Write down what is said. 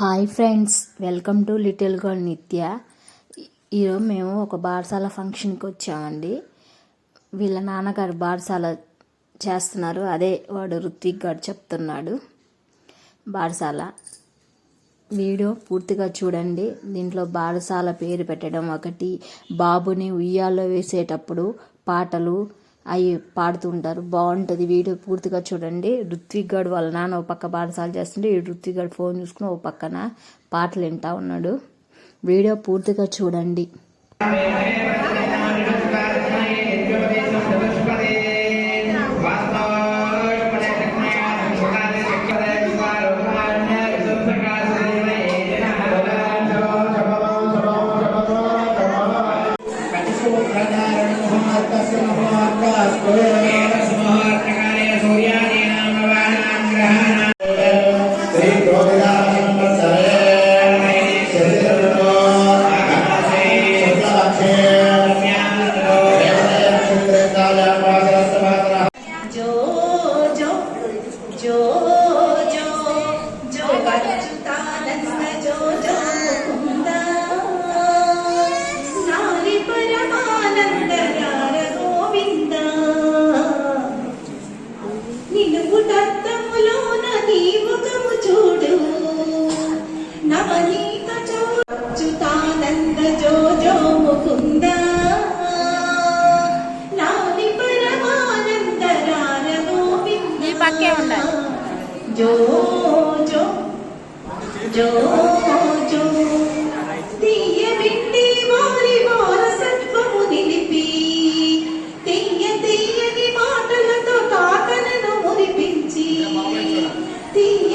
Hi friends welcome to little girl Nithya. ఈరోజు మేము ఒక బారసాల ఫంక్షన్కి వచ్చామండి. వీళ్ళ నాన్నగారు బారసాల చేస్తున్నారు. అదే వాడు ఋత్విక్ గారు చెప్తున్నాడు. బారసాల వీడియో పూర్తిగా చూడండి. దీంట్లో బారసాల పేరు పెట్టడం ఒకటి బాబుని ఉయ్యాల్లో వేసేటప్పుడు పాటలు అవి పాడుతుంటారు బాగుంటుంది. వీడియో పూర్తిగా చూడండి. ఋత్విక్ గడ్ వాళ్ళ నాన్న ఓ పక్క పాఠశాల చేస్తుంటే ఈ ఋత్విక్ గడ్ ఫోన్ చూసుకుని ఓ పక్కన పాటలు వింటా ఉన్నాడు. వీడియో పూర్తిగా చూడండి. las అచ్యుతానంద జో జో ముకుంద లాలి పరమానంద రార గోవింద ఈ పక్కే ఉండాలి. జో జో జో జో. తీయ బిట్టి మాటలతో తాకనను మురిపించి తీయ